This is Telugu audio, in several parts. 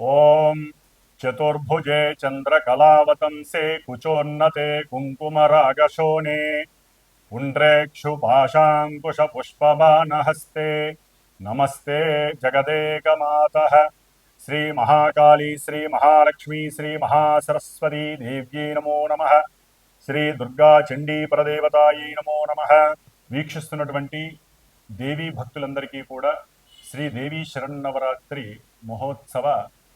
ॐ चतुर्भुजे चन्द्रकलावतंसे कुचोन्नते कुङ्कुमरागशोणे पुण्ड्रेक्षुपाशाङ्कुशपुष्पमानहस्ते नमस्ते जगदेकमातः श्रीमहाकाली श्रीमहालक्ष्मी श्रीमहासरस्वती देव्यै नमो నమః శ్రీ దుర్గా చండీ పరదేవతాయి నమో నమ వీక్షిస్తున్నటువంటి దేవీ భక్తులందరికీ కూడా శ్రీ దేవీ శరన్నవరాత్రి మహోత్సవ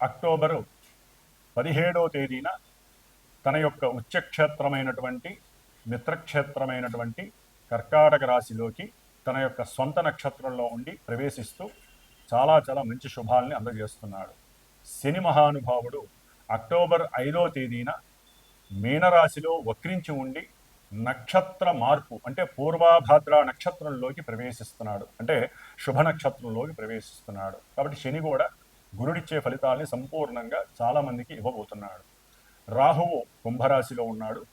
అక్టోబరు పదిహేడవ తేదీన తన యొక్క ఉచ్చక్షేత్రమైనటువంటి మిత్రక్షేత్రమైనటువంటి కర్కాటక రాశిలోకి తన యొక్క సొంత నక్షత్రంలో ఉండి ప్రవేశిస్తూ చాలా చాలా మంచి శుభాల్ని అందజేస్తున్నాడు. శని మహానుభావుడు అక్టోబర్ ఐదో తేదీన మీనరాశిలో వక్రించి ఉండి నక్షత్ర మార్పు అంటే పూర్వాభాద్ర నక్షత్రంలోకి ప్రవేశిస్తున్నాడు. అంటే శుభ నక్షత్రంలోకి ప్రవేశిస్తున్నాడు. కాబట్టి శని కూడా గురుడిచ్చే ఫలితాల్ని సంపూర్ణంగా చాలామందికి ఇవ్వబోతున్నాడు. రాహువు కుంభరాశిలో ఉన్నాడు.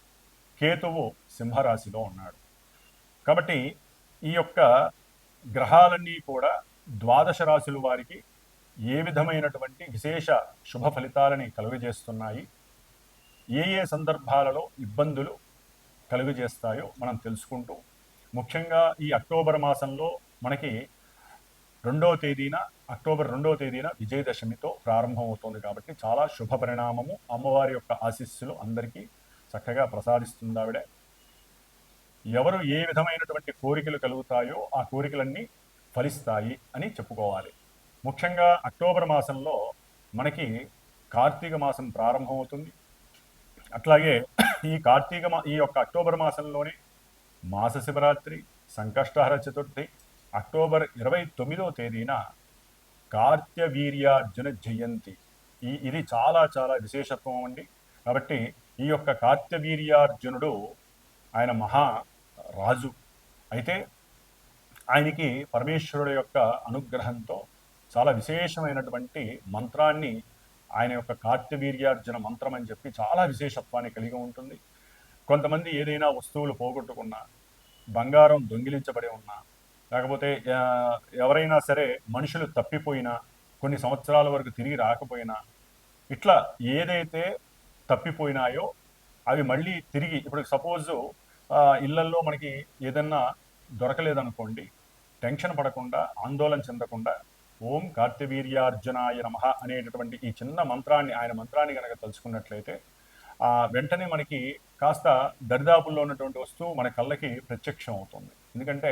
కేతువు సింహరాశిలో ఉన్నాడు. కాబట్టి ఈ యొక్క గ్రహాలన్నీ కూడా ద్వాదశ రాశుల వారికి ఏ విధమైనటువంటి విశేష శుభ ఫలితాలని కలుగజేస్తున్నాయి? ఏ ఏ సందర్భాలలో ఇబ్బందులు కలుగజేస్తాయో మనం తెలుసుకుంటూ ముఖ్యంగా ఈ అక్టోబర్ మాసంలో మనకి రెండవ తేదీన అక్టోబర్ రెండవ తేదీన విజయదశమితో ప్రారంభమవుతోంది కాబట్టి చాలా శుభ పరిణామము. అమ్మవారి యొక్క ఆశీస్సులు అందరికీ చక్కగా ప్రసాదిస్తుంది ఆవిడ. ఎవరు ఏ విధమైనటువంటి కోరికలు కలుగుతాయో ఆ కోరికలన్నీ ఫలిస్తాయి అని చెప్పుకోవాలి. ముఖ్యంగా అక్టోబర్ మాసంలో మనకి కార్తీక మాసం ప్రారంభమవుతుంది. అట్లాగే ఈ కార్తీక మా ఈ యొక్క అక్టోబర్ మాసంలోనే మాస శివరాత్రి సంకష్టహర చతుర్థి అక్టోబర్ ఇరవై తొమ్మిదవ తేదీన కార్త్యవీర్యార్జున జయంతి. ఈ ఇది చాలా చాలా విశేషత్వం అండి. కాబట్టి ఈ యొక్క కార్త్యవీర్యార్జునుడు ఆయన మహా రాజు. అయితే ఆయనకి పరమేశ్వరుడు యొక్క అనుగ్రహంతో చాలా విశేషమైనటువంటి మంత్రాన్ని ఆయన యొక్క కార్త్యవీర్యార్జున మంత్రం అని చెప్పి చాలా విశేషత్వాన్ని కలిగి ఉంటుంది. కొంతమంది ఏదైనా వస్తువులు పోగొట్టుకున్నా బంగారం దొంగిలించబడి ఉన్నా కాకపోతే ఎవరైనా సరే మనుషులు తప్పిపోయినా కొన్ని సంవత్సరాల వరకు తిరిగి రాకపోయినా ఇట్లా ఏదైతే తప్పిపోయినాయో అవి మళ్ళీ తిరిగి ఇప్పుడు సపోజ్ ఇళ్ళల్లో మనకి ఏదన్నా దొరకలేదనుకోండి టెన్షన్ పడకుండా ఆందోళన చెందకుండా ఓం కార్తివీర్యార్జునాయ నమ అనేటటువంటి ఈ చిన్న మంత్రాన్ని ఆయన మంత్రాన్ని కనుక తలుచుకున్నట్లయితే వెంటనే మనకి కాస్త దరిదాపుల్లో ఉన్నటువంటి వస్తువు మన కళ్ళకి ప్రత్యక్షం అవుతుంది ఎందుకంటే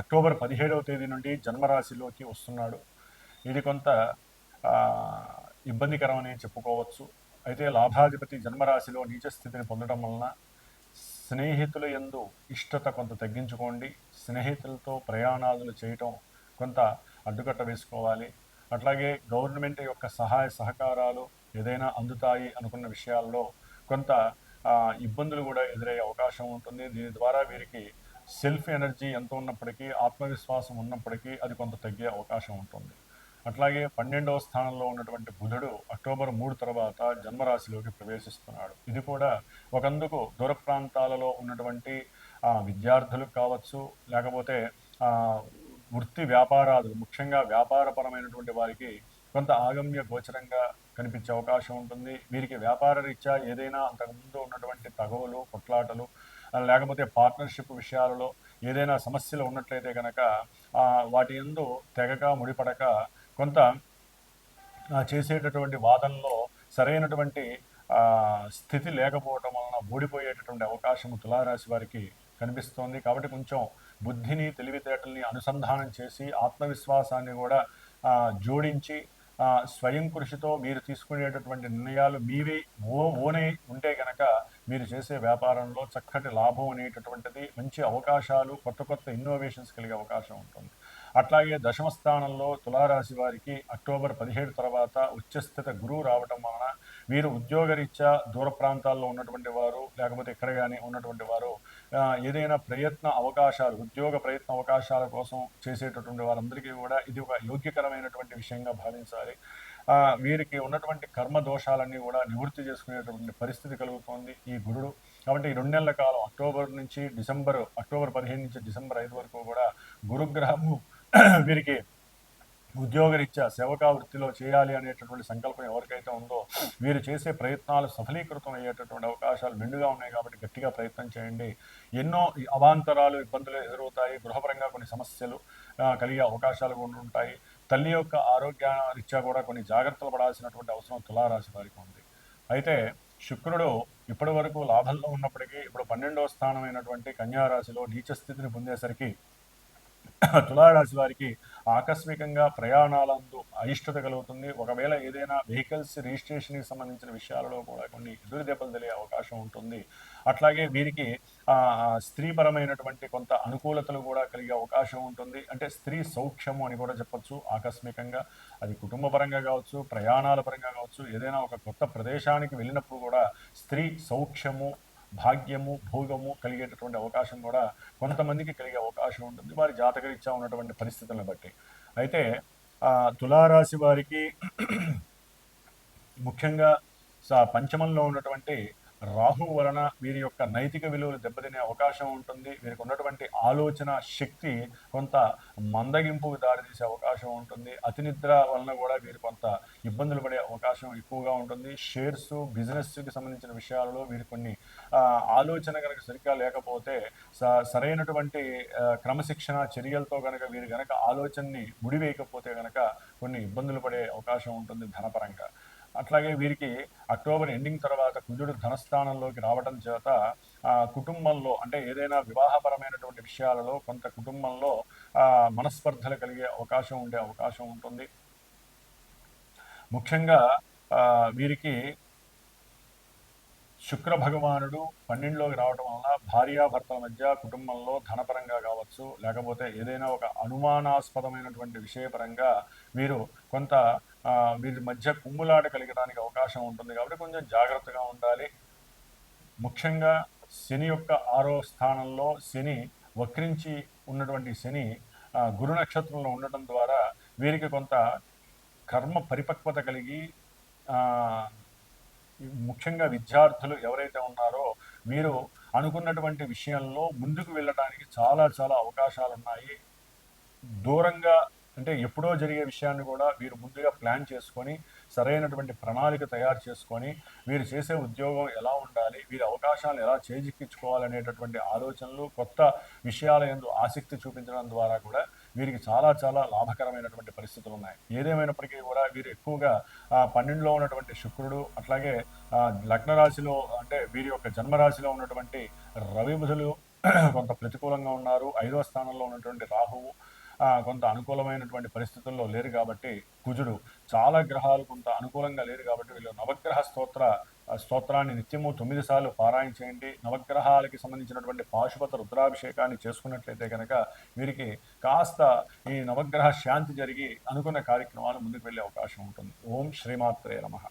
అక్టోబర్ పదిహేడవ తేదీ నుండి జన్మరాశిలోకి వస్తున్నాడు. ఇది కొంత ఇబ్బందికరమని చెప్పుకోవచ్చు. అయితే లాభాధిపతి జన్మరాశిలో నీచ స్థితిని పొందడం వలన స్నేహితుల ఎందు ఇష్టత కొంత తగ్గించుకోండి. స్నేహితులతో ప్రయాణాలు చేయటం కొంత అడ్డుకట్ట వేసుకోవాలి. అట్లాగే గవర్నమెంట్ యొక్క సహాయ సహకారాలు ఏదైనా అందుతాయి అనుకున్న విషయాల్లో కొంత ఇబ్బందులు కూడా ఎదురయ్యే అవకాశం ఉంటుంది. దీని ద్వారా వీరికి సెల్ఫ్ ఎనర్జీ ఎంత ఉన్నప్పటికీ ఆత్మవిశ్వాసం ఉన్నప్పటికీ అది కొంత తగ్గే అవకాశం ఉంటుంది. అట్లాగే పన్నెండవ స్థానంలో ఉన్నటువంటి బుధుడు అక్టోబర్ మూడు తర్వాత జన్మరాశిలోకి ప్రవేశిస్తున్నాడు. ఇది కూడా ఒకందుకు దూర ప్రాంతాలలో ఉన్నటువంటి విద్యార్థులకు కావచ్చు లేకపోతే వృత్తి వ్యాపారాలు ముఖ్యంగా వ్యాపారపరమైనటువంటి వారికి కొంత ఆగమ్య గోచరంగా కనిపించే అవకాశం ఉంటుంది. వీరికి వ్యాపార రీత్యా ఏదైనా అంతకుముందు ఉన్నటువంటి తగవులు కొట్లాటలు లేకపోతే పార్ట్నర్షిప్ విషయాలలో ఏదైనా సమస్యలు ఉన్నట్లయితే కనుక వాటి ఎందు తెగక ముడిపడక కొంత చేసేటటువంటి వాదనలో సరైనటువంటి స్థితి లేకపోవటం వలన ఓడిపోయేటటువంటి అవకాశం తులారాశి వారికి కనిపిస్తోంది. కాబట్టి కొంచెం బుద్ధిని తెలివితేటల్ని అనుసంధానం చేసి ఆత్మవిశ్వాసాన్ని కూడా జోడించి స్వయం కృషితో మీరు తీసుకునేటటువంటి నిర్ణయాలు మీవే ఓ ఓనే ఉంటే కనుక మీరు చేసే వ్యాపారంలో చక్కటి లాభం అనేటటువంటిది మంచి అవకాశాలు కొత్త కొత్త ఇన్నోవేషన్స్ కలిగే అవకాశం ఉంటుంది. అట్లాగే దశమ స్థానంలో తులారాశి వారికి అక్టోబర్ పదిహేడు తర్వాత ఉచ్చస్థిత గురువు రావటం వలన వీరు ఉద్యోగరీత్యా దూర ప్రాంతాల్లో ఉన్నటువంటి వారు లేకపోతే ఇక్కడ కానీ ఉన్నటువంటి వారు ఏదైనా ప్రయత్న అవకాశాలు ఉద్యోగ ప్రయత్న అవకాశాల కోసం చేసేటటువంటి వారందరికీ కూడా ఇది ఒక యోగ్యకరమైనటువంటి విషయంగా భావించాలి. వీరికి ఉన్నటువంటి కర్మ దోషాలన్నీ కూడా నివృత్తి చేసుకునేటువంటి పరిస్థితి కలుగుతోంది ఈ గురుడు. కాబట్టి ఈ రెండు నెలల కాలం అక్టోబర్ నుంచి డిసెంబర్ అక్టోబర్ పదిహేను నుంచి డిసెంబర్ ఐదు వరకు కూడా గురుగ్రహము వీరికి ఉద్యోగరీత్యా సేవకా వృత్తిలో చేయాలి అనేటటువంటి సంకల్పం ఎవరికైతే ఉందో వీరు చేసే ప్రయత్నాలు సఫలీకృతం అయ్యేటటువంటి అవకాశాలు మెండుగా ఉన్నాయి కాబట్టి గట్టిగా ప్రయత్నం చేయండి. ఎన్నో అవాంతరాలు ఇబ్బందులు ఎదురవుతాయి. గృహపరంగా కొన్ని సమస్యలు కలిగే అవకాశాలు కూడా ఉంటాయి. తల్లి యొక్క ఆరోగ్య రీత్యా కూడా కొన్ని జాగ్రత్తలు పడాల్సినటువంటి అవసరం తులారాశి వారికి ఉంది. అయితే శుక్రుడు ఇప్పటి వరకు లాభంలో ఉన్నప్పటికీ ఇప్పుడు పన్నెండవ స్థానమైనటువంటి కన్యారాశిలో నీచ స్థితిని పొందేసరికి తులారాశి వారికి ఆకస్మికంగా ప్రయాణాలందు అయిష్టత కలుగుతుంది. ఒకవేళ ఏదైనా వెహికల్స్ రిజిస్ట్రేషన్కి సంబంధించిన విషయాలలో కూడా కొన్ని ఎదురు దెబ్బలు తెలిగే అవకాశం ఉంటుంది. అట్లాగే వీరికి స్త్రీపరమైనటువంటి కొంత అనుకూలతలు కూడా కలిగే అవకాశం ఉంటుంది. అంటే స్త్రీ సౌఖ్యము అని కూడా చెప్పచ్చు. ఆకస్మికంగా అది కుటుంబ పరంగా కావచ్చు ప్రయాణాల పరంగా కావచ్చు ఏదైనా ఒక కొత్త ప్రదేశానికి వెళ్ళినప్పుడు కూడా స్త్రీ సౌఖ్యము భాగ్యము భోగము కలిగేటటువంటి అవకాశం కూడా కొంతమందికి కలిగే అవకాశం ఉంటుంది. వారి జాతకరీత్యా ఉన్నటువంటి పరిస్థితులను బట్టి. అయితే తులారాశి వారికి ముఖ్యంగా పంచమంలో ఉన్నటువంటి రాహు వలన వీరి యొక్క నైతిక విలువలు దెబ్బతినే అవకాశం ఉంటుంది. వీరికి ఉన్నటువంటి ఆలోచన శక్తి కొంత మందగింపుకు దారితీసే అవకాశం ఉంటుంది. అతినిద్ర వలన కూడా వీరు కొంత ఇబ్బందులు పడే అవకాశం ఎక్కువగా ఉంటుంది. షేర్స్ బిజినెస్కి సంబంధించిన విషయాలలో వీరు కొన్ని ఆలోచన కనుక సరిగ్గా లేకపోతే స- సరైనటువంటి క్రమశిక్షణ చర్యలతో కనుక వీరు కనుక ఆలోచనని ముడివేయకపోతే కనుక కొన్ని ఇబ్బందులు పడే అవకాశం ఉంటుంది ధనపరంగా. అట్లాగే వీరికి అక్టోబర్ ఎండింగ్ తర్వాత కుజుడు ధనస్థానంలోకి రావడం చేత ఆ, కుటుంబంలో అంటే ఏదైనా వివాహపరమైనటువంటి విషయాలలో కొంత కుటుంబంలో ఆ, మనస్పర్ధలు కలిగే అవకాశం ఉండే అవకాశం ఉంటుంది. ముఖ్యంగా ఆ, వీరికి శుక్ర భగవానుడు పన్నెండులోకి రావడం వలన భార్యాభర్తల మధ్య కుటుంబంలో ధనపరంగా కావచ్చు లేకపోతే ఏదైనా ఒక అనుమానాస్పదమైనటువంటి విషయపరంగా వీరు కొంత వీరి మధ్య కుమ్ములాట కలగడానికి అవకాశం ఉంటుంది కాబట్టి కొంచెం జాగ్రత్తగా ఉండాలి. ముఖ్యంగా శని యొక్క ఆరో స్థానంలో శని వక్రించి ఉన్నటువంటి శని గురు నక్షత్రంలో ఉండటం ద్వారా వీరికి కొంత కర్మ పరిపక్వత కలిగి ముఖ్యంగా విద్యార్థులు ఎవరైతే ఉన్నారో వీరు అనుకున్నటువంటి విషయంలో ముందుకు వెళ్ళడానికి చాలా చాలా అవకాశాలు ఉన్నాయి దూరంగా అంటే ఎప్పుడో జరిగే విషయాన్ని కూడా వీరు ముందుగా ప్లాన్ చేసుకొని సరైనటువంటి ప్రణాళిక తయారు చేసుకొని వీరు చేసే ఉద్యోగం ఎలా ఉండాలి వీరి అవకాశాలను ఎలా చేజిక్కించుకోవాలనేటటువంటి ఆలోచనలు కొత్త విషయాల యందు ఆసక్తి చూపించడం ద్వారా కూడా వీరికి చాలా చాలా లాభకరమైనటువంటి పరిస్థితులు ఉన్నాయి. ఏదేమైనప్పటికీ కూడా వీరు ఎక్కువగా ఆ, పన్నెండులో ఉన్నటువంటి శుక్రుడు అట్లాగే ఆ, లగ్న రాశిలో అంటే వీరి యొక్క జన్మరాశిలో ఉన్నటువంటి రవి బుధులు కొంత ప్రతికూలంగా ఉన్నారు. ఐదవ స్థానంలో ఉన్నటువంటి రాహువు కొంత అనుకూలమైనటువంటి పరిస్థితుల్లో లేరు కాబట్టి కుజుడు చాలా గ్రహాలు కొంత అనుకూలంగా లేరు కాబట్టి వీళ్ళు నవగ్రహ స్తోత్ర స్తోత్రాన్ని నిత్యము తొమ్మిది సార్లు పారాయణ చేయండి. నవగ్రహాలకి సంబంధించినటువంటి పాశుపత రుద్రాభిషేకాన్ని చేసుకున్నట్లయితే కనుక వీరికి కాస్త ఈ నవగ్రహ శాంతి జరిగి అనుకున్న కార్యక్రమాలు ముందుకు వెళ్ళే అవకాశం ఉంటుంది. ఓం శ్రీమాత్రే నమః.